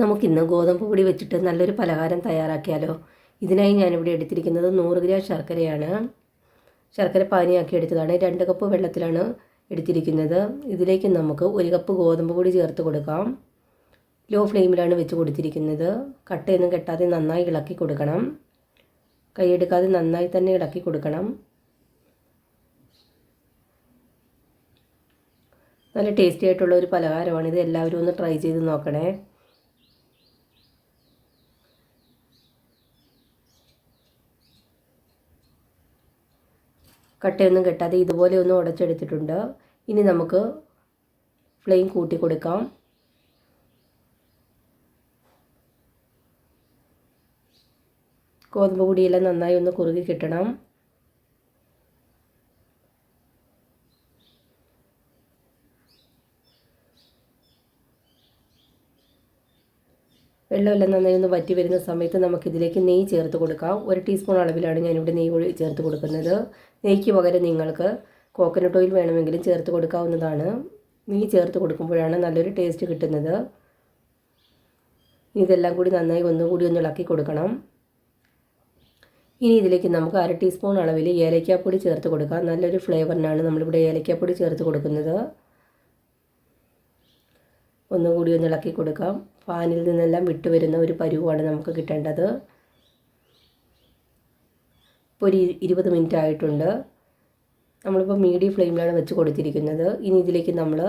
നമുക്കിന്ന് ഗോതമ്പ് പൊടി വെച്ചിട്ട് നല്ലൊരു പലഹാരം തയ്യാറാക്കിയാലോ? ഇതിനായി ഞാനിവിടെ എടുത്തിരിക്കുന്നത് നൂറ് ഗ്രാം ശർക്കരയാണ്. ശർക്കര പാനിയാക്കി എടുത്തതാണ്. രണ്ട് കപ്പ് വെള്ളത്തിലാണ് എടുത്തിരിക്കുന്നത്. ഇതിലേക്ക് നമുക്ക് ഒരു കപ്പ് ഗോതമ്പ് പൊടി ചേർത്ത് കൊടുക്കാം. ലോ ഫ്ലെയിമിലാണ് വെച്ച് കൊടുത്തിരിക്കുന്നത്. കട്ടയൊന്നും കെട്ടാതെ നന്നായി ഇളക്കി കൊടുക്കണം. കൈയെടുക്കാതെ നന്നായി തന്നെ ഇളക്കി കൊടുക്കണം. നല്ല ടേസ്റ്റി ആയിട്ടുള്ള ഒരു പലഹാരമാണ്. ഇത് എല്ലാവരും ഒന്ന് ട്രൈ ചെയ്ത് നോക്കണേ. കട്ടയൊന്നും കെട്ടാതെ ഇതുപോലെ ഒന്ന് ഉടച്ചെടുത്തിട്ടുണ്ട്. ഇനി നമുക്ക് ഫ്ലെയിം കൂട്ടി കൊടുക്കാം. ഗോതമ്പ് പൊടിയെല്ലാം നന്നായി ഒന്ന് കുറുകി കിട്ടണം. വെള്ളമെല്ലാം നന്നായി ഒന്ന് വറ്റി വരുന്ന സമയത്ത് നമുക്കിതിലേക്ക് നെയ്യ് ചേർത്ത് കൊടുക്കാം. ഒരു ടീസ്പൂൺ അളവിലാണ് ഞാനിവിടെ നെയ്യ് ചേർത്ത് കൊടുക്കുന്നത്. നെയ്ക്ക് പകരം നിങ്ങൾക്ക് കോക്കനട്ട് ഓയിൽ വേണമെങ്കിലും ചേർത്ത് കൊടുക്കാവുന്നതാണ്. നെയ്യ് ചേർത്ത് കൊടുക്കുമ്പോഴാണ് നല്ലൊരു ടേസ്റ്റ് കിട്ടുന്നത്. ഇതെല്ലാം കൂടി നന്നായി ഒന്നുകൂടി ഒന്ന് ഇളക്കി കൊടുക്കണം. ഇനി ഇതിലേക്ക് നമുക്ക് അര ടീസ്പൂൺ അളവിൽ ഏലക്കാപ്പൊടി ചേർത്ത് കൊടുക്കാം. നല്ലൊരു ഫ്ലേവറിനാണ് നമ്മളിവിടെ ഏലക്കാപ്പൊടി ചേർത്ത് കൊടുക്കുന്നത്. ഒന്നുകൂടി ഒന്ന് ഇളക്കി കൊടുക്കാം. പാനിൽ നിന്നെല്ലാം വിട്ടു വരുന്ന ഒരു പരുവാണ് നമുക്ക് കിട്ടേണ്ടത്. ഇപ്പോൾ ഒരു ഇരുപത് മിനിറ്റ് ആയിട്ടുണ്ട്. നമ്മളിപ്പോൾ മീഡിയം ഫ്ലെയിമിലാണ് വെച്ച് കൊടുത്തിരിക്കുന്നത്. ഇനി ഇതിലേക്ക് നമ്മൾ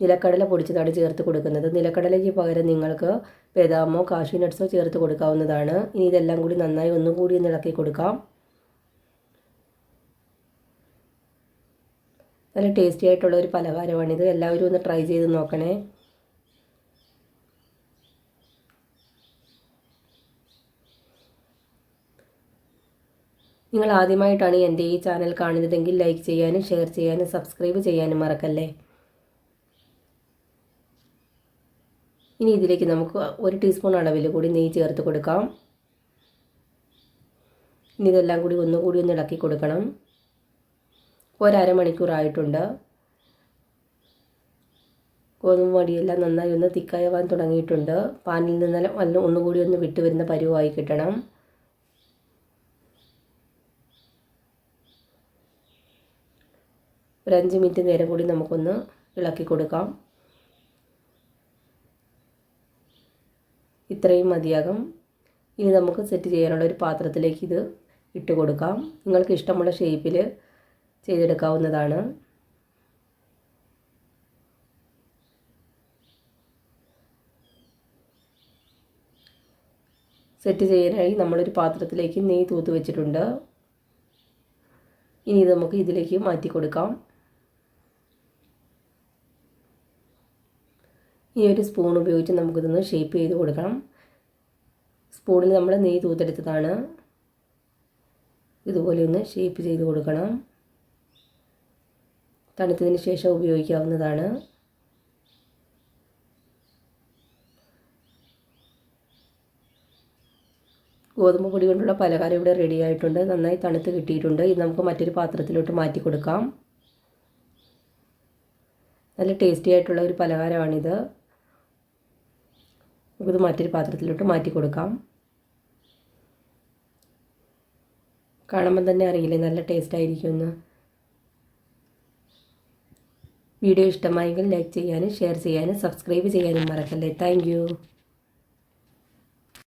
നിലക്കടല പൊടിച്ചതാണ് ചേർത്ത് കൊടുക്കുന്നത്. നിലക്കടലയ്ക്ക് പകരം നിങ്ങൾക്ക് ബദാമോ കാഷ്യൂ നട്ട്സോ ചേർത്ത് കൊടുക്കാവുന്നതാണ്. ഇനി ഇതെല്ലാം കൂടി നന്നായി ഒന്നും കൂടി ഒന്ന് ഇളക്കി കൊടുക്കാം. നല്ല ടേസ്റ്റി ആയിട്ടുള്ള ഒരു പലഹാരമാണിത്. എല്ലാവരും ഒന്ന് ട്രൈ ചെയ്ത് നോക്കണേ. നിങ്ങൾ ആദ്യമായിട്ടാണ് എന്റെ ഈ ചാനൽ കാണുന്നതെങ്കിൽ ലൈക്ക് ചെയ്യാനും ഷെയർ ചെയ്യാനും സബ്സ്ക്രൈബ് ചെയ്യാനും മറക്കല്ലേ? ഇനി ഇതിലേക്ക് നമുക്ക് ഒരു ടീസ്പൂൺ അളവിൽ കൂടി നെയ്യ് ചേർത്ത് കൊടുക്കാം. ഇനി ഇതെല്ലാം കൂടി ഒന്നുകൂടി ഒന്ന് ഇളക്കി കൊടുക്കണം. ഒരമണിക്കൂറായിട്ടുണ്ട് ഗോതമ്പ് മടിയെല്ലാം നന്നായി ഒന്ന് തിക്കായവാൻ തുടങ്ങിയിട്ടുണ്ട്. പാനിൽ നിന്നെല്ലാം നല്ല ഒന്നുകൂടി ഒന്ന് വിട്ട് വരുന്ന പരുവായി കിട്ടണം. ഒരു അഞ്ച് മിനിറ്റ് നേരം കൂടി നമുക്കൊന്ന് ഇളക്കി കൊടുക്കാം. ഇത്രയും മതിയാകും. ഇനി നമുക്ക് സെറ്റ് ചെയ്യാനുള്ള ഒരു പാത്രത്തിലേക്ക് ഇത് ഇട്ട് കൊടുക്കാം. നിങ്ങൾക്ക് ഇഷ്ടമുള്ള ഷേപ്പിൽ ചെയ്തെടുക്കാവുന്നതാണ്. സെറ്റ് ചെയ്യാനായി നമ്മളൊരു പാത്രത്തിലേക്ക് നെയ്യ് തൂത്ത് വെച്ചിട്ടുണ്ട്. ഇനി ഇത് നമുക്ക് ഇതിലേക്ക് മാറ്റി കൊടുക്കാം. ഈ ഒരു സ്പൂൺ ഉപയോഗിച്ച് നമുക്കിതൊന്ന് ഷേപ്പ് ചെയ്ത് കൊടുക്കണം. സ്പൂണിൽ നമ്മൾ നെയ്യ് തൂത്തെടുത്തതാണ്. ഇതുപോലെ ഒന്ന് ഷേപ്പ് ചെയ്ത് കൊടുക്കണം. തണുത്തതിന് ശേഷം ഉപയോഗിക്കാവുന്നതാണ്. ഗോതമ്പ് പൊടി കൊണ്ടുള്ള പലഹാരം ഇവിടെ റെഡി ആയിട്ടുണ്ട്. നന്നായി തണുത്ത് കിട്ടിയിട്ടുണ്ട്. ഇത് നമുക്ക് മറ്റൊരു പാത്രത്തിലോട്ട് മാറ്റി കൊടുക്കാം. നല്ല ടേസ്റ്റി ആയിട്ടുള്ള ഒരു പലഹാരമാണിത്. നമുക്കിത് മറ്റൊരു പാത്രത്തിലോട്ട് മാറ്റി കൊടുക്കാം. കാണുമ്പം തന്നെ അറിയില്ലേ നല്ല ടേസ്റ്റ് ആയിരിക്കുമെന്ന്. വീഡിയോ ഇഷ്ടമായെങ്കിൽ ലൈക്ക് ചെയ്യാനും ഷെയർ ചെയ്യാനും സബ്സ്ക്രൈബ് ചെയ്യാനും മറക്കല്ലേ. താങ്ക്